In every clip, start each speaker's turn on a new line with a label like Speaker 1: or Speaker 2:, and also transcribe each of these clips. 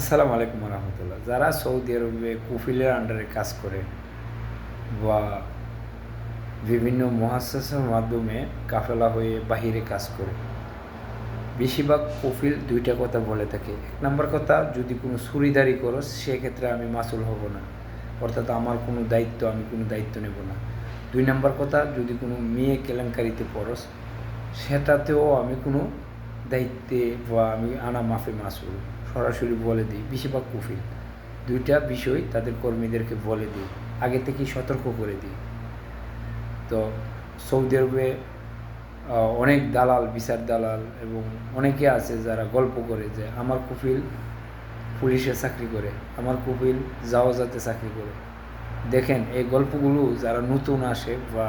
Speaker 1: আসসালামু আলাইকুম রহমতুল্লাহ। যারা সৌদি আরবে কুফিলের আন্ডারে কাজ করে বা বিভিন্ন মহাসাসের মাধ্যমে কাফেলা হয়ে বাহিরে কাজ করে, বেশিরভাগ কফিল দুইটা কথা বলে থাকে। এক নম্বর কথা, যদি কোনো চুরিদারি করো, সেক্ষেত্রে আমি মাসুল হব না। অর্থাৎ আমার কোনো দায়িত্ব, আমি কোনো দায়িত্ব নেব না। দুই নম্বর কথা, যদি কোনো মেয়ে কেলেঙ্কারিতে পড়স সেটাতেও আমি কোনো দায়িত্বে বা আমি আনা মাফে মাসুল। সরাসরি বলে দিই, বেশিরভাগ কফিল। দুইটা বিষয় তাদের কর্মীদেরকে বলে দিই, আগে থেকেই সতর্ক করে দিই। তো সৌদি আরবে অনেক দালাল, বিচার দালাল এবং অনেকে আছে যারা গল্প করে যে আমার কফিল পুলিশে চাকরি করে, আমার কফিল জাওয়াজাতে চাকরি করে। দেখেন, এই গল্পগুলো যারা নতুন আসে বা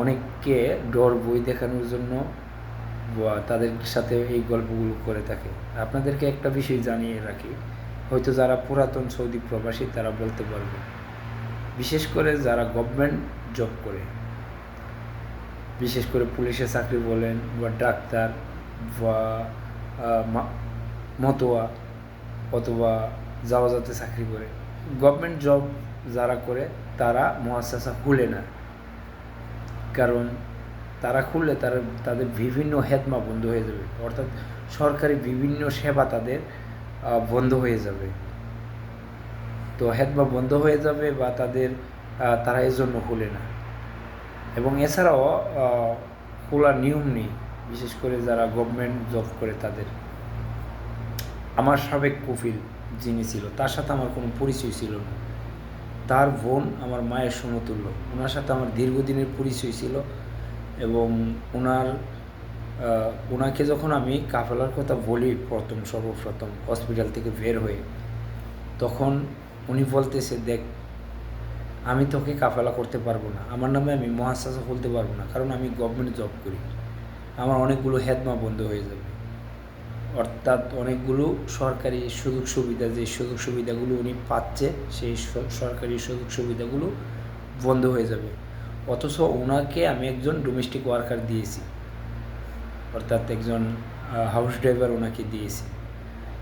Speaker 1: অনেককে ডর বই দেখানোর জন্য তাদের সাথে এই গল্পগুলো করে থাকে। আপনাদেরকে একটা বিষয় জানিয়ে রাখি। হয়তো যারা পুরাতন সৌদি প্রবাসী, তারা বলতে পারবে। বিশেষ করে যারা গভর্নমেন্ট জব করে। বিশেষ করে পুলিশের চাকরি বলেন বা ডাক্তার বা মতোয়া অথবা জাওয়াজাতে চাকরি করে। গভর্নমেন্ট জব যারা করে, তারা মহাশাসা খুলে না। কারণ তারা খুললে তারা, তাদের বিভিন্ন হেতমা বন্ধ হয়ে যাবে। অর্থাৎ সরকারি বিভিন্ন সেবা তাদের বন্ধ হয়ে যাবে। তো হেতমা বন্ধ হয়ে যাবে বা তাদের তারা এর জন্য খুলে না। এবং এছাড়াও খোলার নিয়ম নেই, বিশেষ করে যারা গভর্নমেন্ট জব করে তাদের। আমার সাবেক কফিল যিনি ছিল, তার সাথে আমার কোনো পরিচয় ছিল না। তার বোন আমার মায়ের সমতুল্য। ওনার সাথে আমার দীর্ঘদিনের পরিচয় ছিল। এবং ওনার ওনাকে যখন আমি কাফেলার কথা বলি প্রথম, সর্বপ্রথম হসপিটাল থেকে বের হয়ে, তখন উনি বলতেছে, দেখ, আমি তোকে কাফেলা করতে পারব না। আমার নামে আমি মহাশাসা খুলতে পারব না, কারণ আমি গভর্নমেন্ট জব করি। আমার অনেকগুলো হেদমা বন্ধ হয়ে যাবে। অর্থাৎ অনেকগুলো সরকারি সুযোগ সুবিধা, যে সুযোগ সুবিধাগুলো উনি পাচ্ছে, সেই সরকারি সুযোগ সুবিধাগুলো বন্ধ হয়ে যাবে। অথচ ওনাকে আমি একজন ডোমেস্টিক ওয়ার্কার দিয়েছি। অর্থাৎ একজন হাউস ড্রাইভার ওনাকে দিয়েছি,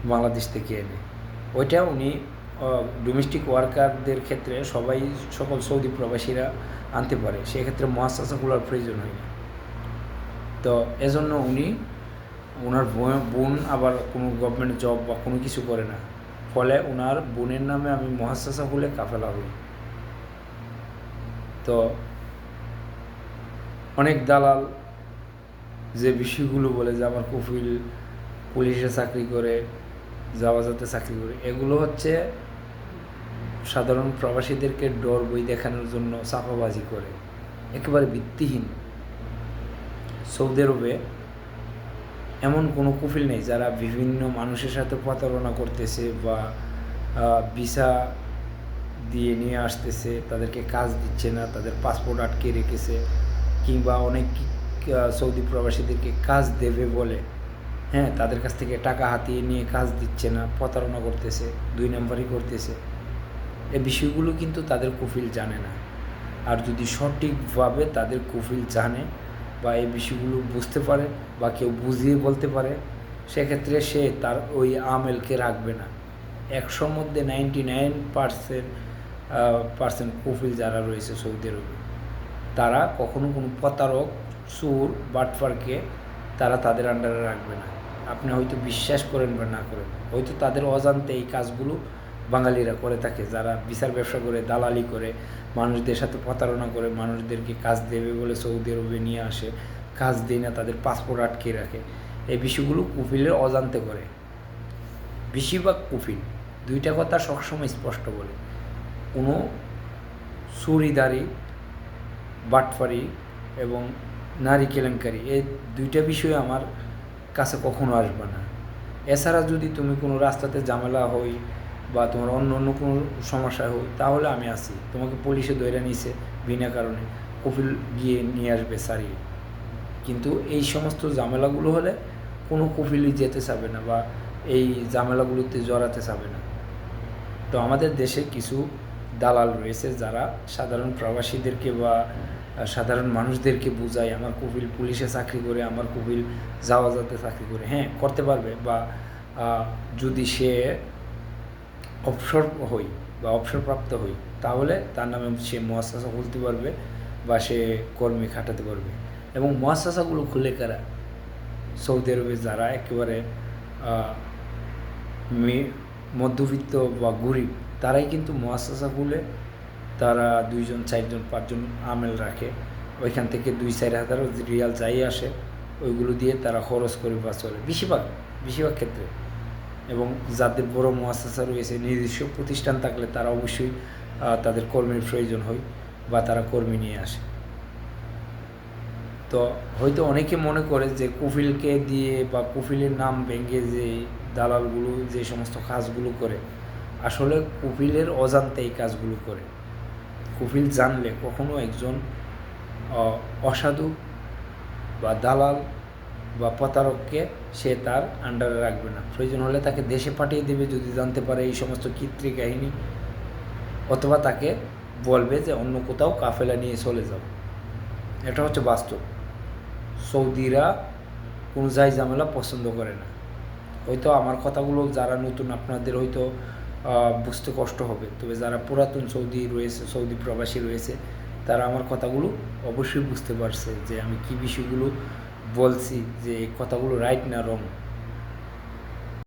Speaker 1: বাংলাদেশ থেকে এনে। ওইটা উনি ডোমেস্টিক ওয়ার্কারদের ক্ষেত্রে সবাই, সকল সৌদি প্রবাসীরা আনতে পারে। সেক্ষেত্রে মহাশাসাগুলোর প্রয়োজন হয় না। তো এজন্য উনি ওনার বোন- আবার কোনো গভর্নমেন্ট জব বা কোনো কিছু করে না। ফলে ওনার বোনের নামে আমি মহাশাসা হলে কাফেলা হই। তো অনেক দালাল যে বিষয়গুলো বলে যে আমার কফিল পুলিশে চাকরি করে জাওয়াজাতে চাকরি করে। এগুলো হচ্ছে সাধারণ প্রবাসীদেরকে ডর বই দেখানোর জন্য চাপাবাজি করে। একেবারে ভিত্তিহীন। সৌদি আরবে এমন কোনো কুফিল নেই যারা বিভিন্ন মানুষের সাথে প্রতারণা করতেছে বা ভিসা দিয়ে নিয়ে আসতেছে, তাদেরকে কাজ দিচ্ছে না, তাদের পাসপোর্ট আটকে রেখেছে। কিংবা অনেক সৌদি প্রবাসীদেরকে কাজ দেবে বলে হ্যাঁ তাদের কাছ থেকে টাকা হাতিয়ে নিয়ে কাজ দিচ্ছে না, প্রতারণা করতেছে, দুই নম্বরই করতেছে। এই বিষয়গুলো কিন্তু তাদের কুফিল জানে না। আর যদি সঠিকভাবে তাদের কুফিল জানে বা এই বিষয়গুলো বুঝতে পারে বা কেউ বুঝিয়ে বলতে পারে, সেক্ষেত্রে সে তার ওই আমেলকে রাখবে না। একশোর মধ্যে নাইনটি নাইন পার্সেন্ট পার্সেন্ট কুফিল যারা রয়েছে সৌদি আরবে। তারা কখনো কোনো প্রতারক সুর বাটফারকে তারা তাদের আন্ডারে রাখবে না। আপনি হয়তো বিশ্বাস করেন বা না করেন, হয়তো তাদের অজান্তে এই কাজগুলো বাঙালিরা করে থাকে। যারা বিচার ব্যবসা করে, দালালি করে, মানুষদের সাথে প্রতারণা করে, মানুষদেরকে কাজ দেবে বলে সৌদি আরবে নিয়ে আসে, কাজ দেয় না, তাদের পাসপোর্ট আটকে রাখে। এই বিষয়গুলো কুফিলের অজান্তে করে। বেশিরভাগ কুফিল দুইটা কথা সবসময় স্পষ্ট বলে। কোনো চুরিদারি বাটফারি এবং নারী কেলেঙ্কারি, এই দুইটা বিষয় আমার কাছে কখনো আসবে না। এছাড়া যদি তুমি কোনো রাস্তাতে ঝামেলা হই বা তোমার অন্য অন্য কোনো সমস্যা হই, তাহলে আমি আসি তোমাকে পুলিশে ধরে নিছে বিনা কারণে। কপিল গিয়ে নিয়ে আসবে সারিয়ে কিন্তু এই সমস্ত ঝামেলাগুলো হলে কোনো কপিলই যেতে চাবে না বা এই ঝামেলাগুলোতে জড়াতে চাবে না। তো আমাদের দেশে কিছু দালাল রয়েছে যারা সাধারণ প্রবাসীদেরকে বা সাধারণ মানুষদেরকে বোঝায় আমার কপিল পুলিশে চাকরি করে, আমার কপিল যাতে চাকরি করে। হ্যাঁ করতে পারবে বা যদি সে অবসর হই বা অবসরপ্রাপ্ত হই, তাহলে তার নামে সে মহাশাসা খুলতে পারবে বা সে কর্মী খাটাতে পারবে। এবং মহাশাসাগুলো খুলে কারা? সৌদি আরবে যারা একেবারে মধ্যবিত্ত বা গরিব, তারাই কিন্তু মহাশাসা খুলে তারা দুইজন, চারজন, পাঁচজন আমেল রাখে। ওইখান থেকে দুই, চার হাজার রিয়াল যাই আসে, ওইগুলো দিয়ে তারা খরচ করে বা চলে। বেশিরভাগ বেশিরভাগ ক্ষেত্রে। এবং যাদের বড় মহাশাসা রয়েছে, নিজস্ব প্রতিষ্ঠান থাকলে তারা অবশ্যই তাদের কর্মীর প্রয়োজন হয় বা তারা কর্মী নিয়ে আসে। তো হয়তো অনেকে মনে করে যে কুফিলকে দিয়ে বা কুফিলের নাম ভেঙে যে দালালগুলো, যে সমস্ত কাজগুলো করে, আসলে কুফিলের অজান্তে এই কাজগুলো করে। কুফিল জানলে কখনো একজন অসাধু বা দালাল বা প্রতারককে সে তার আন্ডারে রাখবে না। প্রয়োজন হলে তাকে দেশে পাঠিয়ে দেবে যদি জানতে পারে এই সমস্ত কীর্তি কাহিনী। অথবা তাকে বলবে যে অন্য কোথাও কাফেলা নিয়ে চলে যাও। এটা হচ্ছে বাস্তব। সৌদিরা কোনো যাই ঝামেলা পছন্দ করে না। হয়তো আমার কথাগুলো যারা নতুন আপনাদের হয়তো বুঝতে কষ্ট হবে। তবে যারা পুরাতন সৌদি রয়েছে, সৌদি প্রবাসী রয়েছে, তারা আমার কথাগুলো অবশ্যই বুঝতে পারছে যে আমি কী বিষয়গুলো বলছি, যে কথাগুলো রাইট না রং